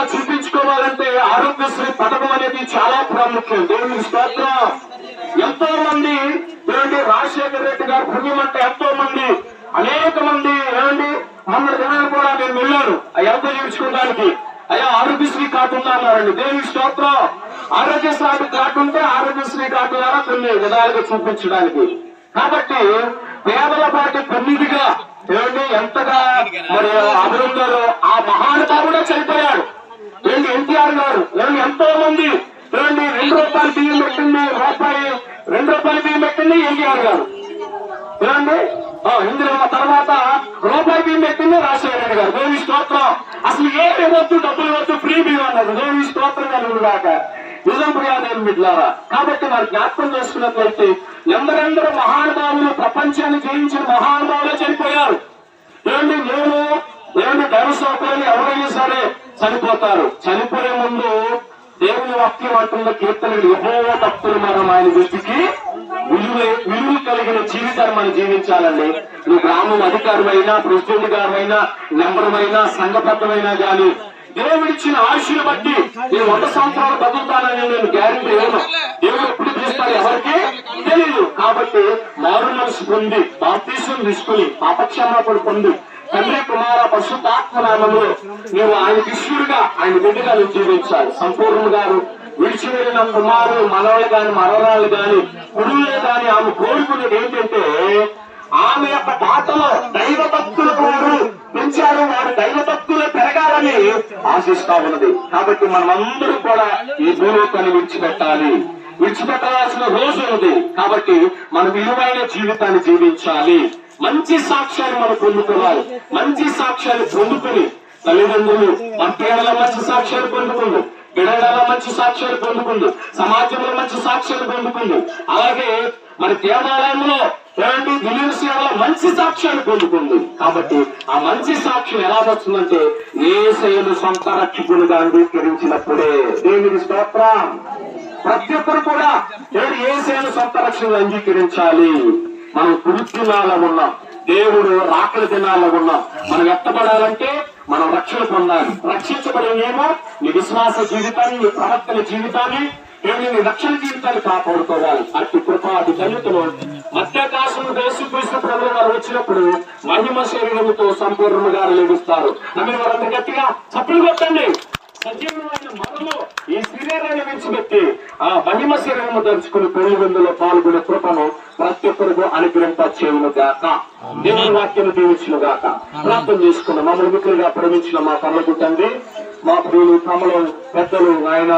గా చూపించుకోవాలంటే ఆరోగ్యశ్రీ పథకం అనేది చాలా ప్రాముఖ్యం. దేవుని స్తోత్రం. ఎంతో మంది ఏమండి రాజశేఖర రెడ్డి గారు పుణ్యం అంటే ఎంతో మంది అనేక మంది ఏమండి మొన్న జనాలు కూడా నేను వెళ్ళాను. ఎంత చూపించుకోవడానికి అయ్యా ఆరోగ్యశ్రీ కార్డు ఉందా అన్నారండి. దేవుని స్తోత్రం. ఆరోగ్యశ్రీ కార్డు ఉంటే ఆరోగ్యశ్రీ కార్డు ద్వారా కొన్ని విధాలుగా చూపించడానికి. కాబట్టి పేదల పాటి కొన్నిదిగా ఏమండి ఎంతగా మరి అభివృద్ధిలో ఆ మహానుభావుడే చనిపోయాడు. ఏంటి ఎన్టీఆర్ గారు. ఏమండి ఎంతో మంది. ఏమండి రెండు రూపాయలు బియ్యం పెట్టింది రూపాయి రెండు రూపాయలు బియ్యం పెట్టింది ఎన్టీఆర్ గారు. ఏమండి? ఇందులో తర్వాత రూపాయి బియ్యం పెట్టింది రాజశేఖర రెడ్డి గారు. దేవి స్తోత్రం. అసలు ఏమి వద్దు డబ్బులు వద్దు ఫ్రీ బియ్యం అన్నారు దేవి స్తోత్రం కలుగుడు కాక నిజం ప్రియాదేవి మిట్లారా? కాబట్టి మరి జ్ఞాపకం చేసుకున్నట్లయితే ఎందరెందరో మహానుభావులు ప్రపంచాన్ని జయించిన మహానుభావులే చనిపోయారు. ఏమండి? నేను ఏమండి దైవశోకాన్ని ఎవరైనా సరే చనిపోతారు. చనిపోయే ముందు దేవుని వాక్యం అంటున్న కీర్తనలు యహోవ తప్పులు మనం ఆయన దృష్టికి విలువ విలువ కలిగిన జీవితాన్ని మనం జీవించాలండి. నువ్వు గ్రామం అధికారమైనా ప్రెసిడెంట్ గారైనా నెంబర్మైనా సంఘపద్ధమైనా గాని దేవుడిచ్చిన ఆయుష్ని బట్టి నేను వంద సంవత్సరాలు బతుకుతానని నేను గ్యారెంటీ లేను దేవుడు ఎప్పుడు తీస్తాడు ఎవరికి తెలియదు కాబట్టి మారు మనసు పొంది బాప్తీసం తీసుకుని పాపక్షమాపణ పొంది తండ్రి కుమార పశుతాత్మ నీవు ఆయన శిష్యుడిగా ఆయన బిడ్డగా నువ్వు జీవించాలి. సంపూర్ణ గారు విడిచి వెళ్ళిన కుమారులు మనవాళ్ళు కాని మరణాలు కాని గురువులే కాని ఆమె కోరుకునేది ఏంటంటే ఆమె యొక్క తాతలో దైవ భక్తులు వారు పెంచారు వారు దైవ భక్తులు పెరగాలని ఆశిస్తా ఉన్నది. కాబట్టి మనమందరూ కూడా ఈ భూలోకాన్ని విడిచిపెట్టాలి. విడిచిపెట్టాల్సిన రోజు ఉంది కాబట్టి మన విలువైన జీవితాన్ని జీవించాలి. మంచి సాక్ష్యాన్ని మనం పొందుకోవాలి. మంచి సాక్ష్యాన్ని పొందుకుని తల్లిదండ్రులు మంత్రిలో మంచి సాక్ష్యాలు పొందుకుంది బిడల మంచి సాక్ష్యాలు పొందుకుంది సమాజంలో మంచి సాక్ష్యాలు పొందుకుంది అలాగే మన దేవాలయంలో ఎలాంటి దిలీప్ మంచి సాక్ష్యాలు పొందుకుంది కాబట్టి ఆ మంచి సాక్ష్యం ఎలా వస్తుందంటే ఏ సేవలు సొంత రక్షకులుగా అంగీకరించినప్పుడే. దేవుని స్తోత్రం. ప్రతి ఒక్కరు కూడా ఏడు ఏ సొంత రక్షణ అంగీకరించాలి. మనం కురుద్దినాల్లో ఉన్నాం. దేవుడు రాకల దినాల్లో ఉన్నాం. మనం ఎత్తపడాలంటే మనం రక్షణ పొందాలి. రక్షించబడినేమో నీ విశ్వాస జీవితాన్ని నీ ప్రవర్తన జీవితాన్ని నేను నీ రక్షణ జీవితాన్ని కాపాడుకోవాలి. అట్టి కృప అటు దళితులు మధ్యాకాశం దేశకృష్ణ ప్రభుత్వం వారు వచ్చినప్పుడు మహిమ శరీరంతో సంపూర్ణంగా లభిస్తారు నమ్మిన వారంత గట్టిగా చప్పులు కొట్టండి. ఆ మహిమ శరీరము ధరించుకుని పెళ్ళి విందులో పాల్గొనే కృపను ప్రతి ఒక్కరికి అనుగ్రహింప చేయును గాక దేవుని వాక్యం దీవించును గాక ప్రార్థన చేసుకున్న మమ్మల్ని మిత్రులుగా ప్రేమించిన మా పనులకు తండ్రి మా ప్రియులు తమలో పెద్దలు ఆయన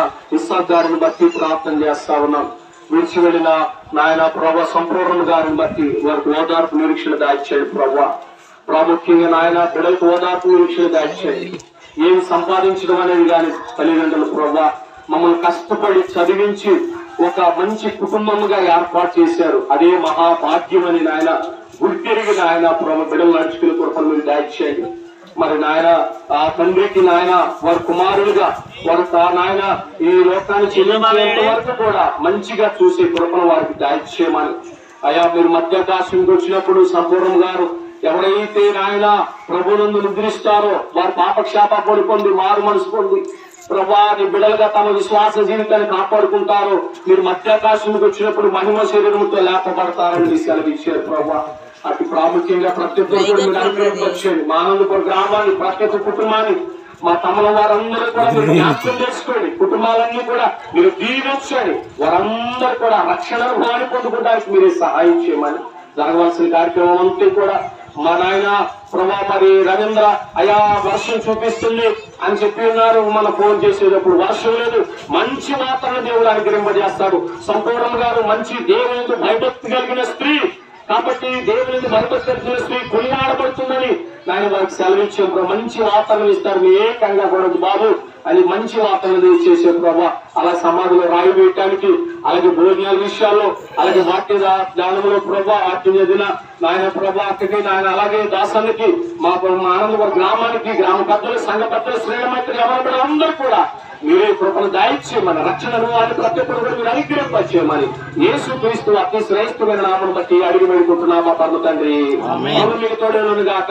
గారిని బట్టి ప్రార్థన చేస్తా ఉన్నాం. విడిచి వెళ్ళిన నాయన ప్రభా సంపూర్ణ గారిని బట్టి వారికి ఓదార్పు నిరీక్షణ దాయిచ్చాడు ప్రభా. ప్రాముఖ్యంగా నాయన బిడ్డలకు ఓదార్పు నిరీక్షణ దాయిచ్చాడు ఏం సంపాదించడం అనేది కానీ తల్లిదండ్రులు ప్రభా. మమ్మల్ని కష్టపడి చదివించి ఒక మంచి కుటుంబముగా ఏర్పాటు చేశారు. అదే మహాభాగ్యం అని నాయన గుర్తిరిగి నాయన ప్రభు బిడ్డలు నడుచుకుని కృపను మీరు దాయిచ్చేయండి మరి నాయన ఆ తండ్రికి నాయన వారి కుమారులుగా వారు తా నాయన ఈ లోకాన్ని చెల్లించేంత వరకు కూడా మంచిగా చూసే కృపను వారికి దాయిచ్చేయమని అయా మీరు మధ్యాకాశంకి వచ్చినప్పుడు సంపూర్ణం గారు ఎవరైతే నాయన ప్రభునందు నిద్రిస్తారో వారు పాపక్షాప పొంది మారు మనసు పొంది. ప్రభా నీ బిడ్డలుగా తమ విశ్వాస జీవితాన్ని కాపాడుకుంటారో. మీరు మధ్యాకాశంకి వచ్చినప్పుడు మహిమ శరీరంతో లేపబడతారని సెలవిచ్చారు ప్రభా అటు ప్రాముఖ్యంగా ప్రతి ఒక్కరు మీరు అనుగ్రహించండి మా ఆనందపురం గ్రామాన్ని ప్రతి ఒక్క కుటుంబాన్ని మా తమల వారందరూ కూడా మీరు జ్ఞాపకం చేసుకోండి. కుటుంబాలన్నీ కూడా మీరు దీవించండి. వారందరూ కూడా రక్షణ పొందుకోవడానికి మీరే సహాయం చేయమని జరగవలసిన కార్యక్రమం అంతా కూడా మా నాయన ప్రభా మరి రవీంద్ర అయా వర్షం చూపిస్తుంది అని చెప్పి ఉన్నారు. మన ఫోన్ చేసేటప్పుడు వర్షం లేదు. మంచి వాతావరణ దేవుడు అనుగ్రహింపజేస్తాడు. సంపూర్ణ గారు మంచి దేవుడు భయభక్తి కలిగిన స్త్రీ. కాబట్టి దేవుని భయభక్తి స్త్రీ కొనియాడబడుతుందని నాయన వారికి సెలవిచ్చాం మంచి వార్తలు ఇస్తారు. మీ ఏ కంగా బాబు అని మంచి వార్తలు చేసే ప్రభా. అలా సమాధిలో రాయి వేయటానికి అలాగే భోజనాల విషయాల్లో అలాగే వాక్య జ్ఞానంలో ప్రభా వాక్య దిన నాయన ప్రభా అక్కడికి నాయన అలాగే దాసానికి మా మా ఆనందపురం గ్రామానికి గ్రామ పెద్దలు సంఘ పెద్దలు శ్రేణి ఎవరు అందరూ కూడా మీరే కృపను దాయిచ్చేయమని రక్షణ అనుభవాన్ని ప్రతి ఒక్కరు కూడా మీరు అనుగ్రహింపచేయమని యేసు క్రీస్తు అతి శ్రేష్టమైన నామను బట్టి అడిగి వేడుకుంటున్నామా పర్మ తండ్రి. మీకు తోడేను గాక.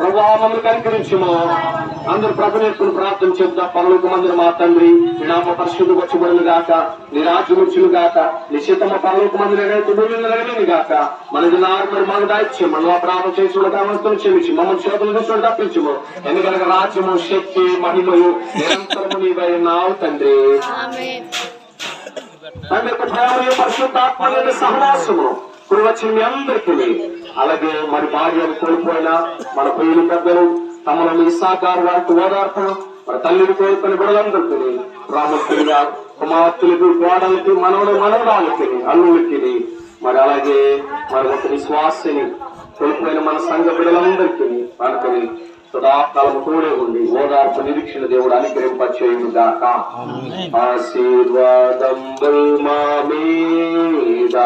ప్రభా మమ్మల్ని కనికరించము? అందరు ప్రభు నేర్పుని ప్రార్థన చేద్దాం. పనులకు మందిని మా తండ్రి నామ పరిశుద్ధ వచ్చబడులు గాక నీ రాజ్యం వచ్చును గాక నీ చిత్తమ్మ పనులకు రైతు భూమిని గాక మనది నార్మల్ మాకు దాయిత్యం మనం ప్రార్థన చేసి కామస్తులు క్షమించి మమ్మల్ని చేతులు తీసుకొని తప్పించము. ఎందుకనగా రాజ్యము శక్తి మహిమయు నిరంతరము నీవై నావు తండ్రి. తండ్రి పరిశుద్ధాత్మ సహవాసము. ఇప్పుడు వచ్చిన మీ అందరికీ. అలాగే మరి భార్యను కోల్పోయిన మన ప్రియులు పెద్దలు తమను ఇసాకారు వారికి ఓదార్పు మరి తల్లిని కోల్పోయిన బిడ్డలందరికీ ప్రాముఖ్యంగా కుమార్తెలకు కోడలకి మనవడు మనవరాలకి అల్లులకి మరి అలాగే మరి ఒక విశ్వాసిని కోల్పోయిన మన సంఘ బిడ్డలందరికీ మనకని సదాకాలము తోడే ఉండి ఓదార్పు నిరీక్షణ దేవుడు అనుగ్రహింపచేయుడు గాక ఆశీర్వాదం మా మీద.